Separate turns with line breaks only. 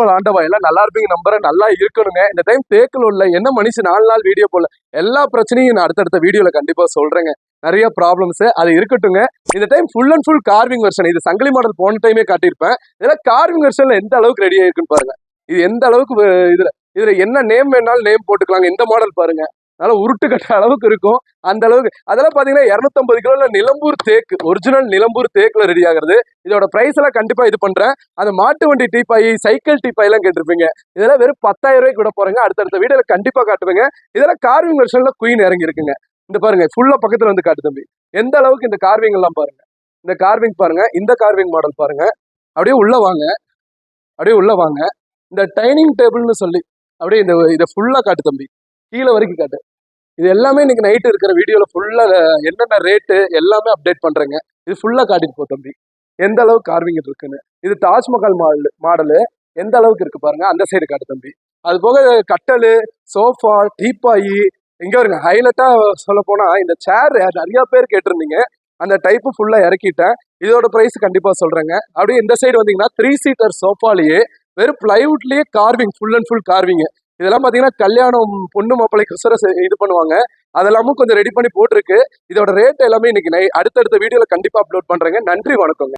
வாழ் ஆண்டவா எல்லாம் நல்லா இருப்பீங்க நம்புறேன் நல்லா இருக்கணுங்க. இந்த டைம் தேக்கல் உள்ள என்ன மனுஷன் நாலு நாள் வீடியோ போல எல்லா பிரச்சனையும் நான் அடுத்தடுத்த வீடியோல கண்டிப்பா சொல்றேங்க. நிறைய ப்ராப்ளம்ஸ் அது இருக்கட்டுங்க இந்த time full and full carving version இது சங்கிலி மாடல் போன டைமே காட்டியிருப்பேன். இதெல்லாம் கார்விங் வெர்ஷன்ல எந்த அளவுக்கு ரெடி ஆயிருக்குன்னு பாருங்க. இது எந்த அளவுக்கு இதில் இதுல இதுல என்ன நேம் வேணாலும் நேம் போட்டுக்கலாங்க. இந்த மாடல் பாருங்க. நல்லா உருட்டு கட்ட அளவுக்கு இருக்கும். அந்த அளவுக்கு அதெல்லாம் பாத்தீங்கன்னா இரநூத்தம்பது கிலோல நிலம்பூர் தேக்கு ஒரிஜினல் நிலம்பூர் தேக்குல ரெடி ஆகுறது. இதோட பிரைஸ் எல்லாம் கண்டிப்பா இது பண்றேன். அந்த மாட்டு வண்டி டீப்பாய் சைக்கிள் டீப்பாய் எல்லாம் கேட்டிருப்பீங்க. இதெல்லாம் வெறும் பத்தாயிரம் ரூபாய்க்கு விட போறேங்க. அடுத்தடுத்த வீடியோல கண்டிப்பா காட்டுவேங்க. இதெல்லாம் கார்விங் வெர்ஷன்ல குயின் இறங்கி இருக்குங்க. இந்த பாருங்க ஃபுல்லா பக்கத்துல வந்து காட்டு தம்பி. எந்த அளவுக்கு இந்த கார்விங் எல்லாம் பாருங்க. இந்த கார்விங் பாருங்க இந்த கார்விங் மாடல் பாருங்க. அப்படியே உள்ள வாங்க. அப்படியே உள்ள வாங்க. இந்த டைனிங் டேபிள்னு சொல்லி அப்படியே இந்த இதை ஃபுல்லா காட்டு தம்பி. கீழே வரைக்கும் காட்டு. இது எல்லாமே இன்னைக்கு நைட்டு இருக்கிற வீடியோவில் ஃபுல்லாக என்னென்ன ரேட்டு எல்லாமே அப்டேட் பண்ணுறேங்க இது ஃபுல்லாக காட்டிட்டு போ தம்பி. எந்த அளவுக்கு கார்விங் இருக்குன்னு. இது தாஜ்மஹால் மாடல் மாடலு. எந்த அளவுக்கு இருக்கு பாருங்க. அந்த சைடு காட்டு தம்பி. அது போக கட்டலு சோஃபா டீப்பாயி இங்கே வருங்க ஹைலைட்டாக சொல்ல போனால் இந்த சேர் நிறையா பேர் கேட்டிருந்தீங்க. அந்த டைப்பு ஃபுல்லாக இறக்கிட்டேன். இதோட ப்ரைஸ் கண்டிப்பாக சொல்கிறேங்க அப்படியே இந்த சைடு வந்தீங்கன்னா த்ரீ சீட்டர் சோஃபாலேயே வெறும் ப்ளைவுட்லேயே carving full and full carving இதெல்லாம் பார்த்தீங்கன்னா கல்யாணம் பொண்ணு மாப்பிள்ளை உசர இது பண்ணுவாங்க. அதெல்லாமும் கொஞ்சம் ரெடி பண்ணி போட்டிருக்கு. இதோட ரேட் எல்லாமே இன்னைக்கு நை அடுத்தடுத்த வீடியோவில் கண்டிப்பாக அப்லோட் பண்ணுறேங்க நன்றி வணக்கங்க.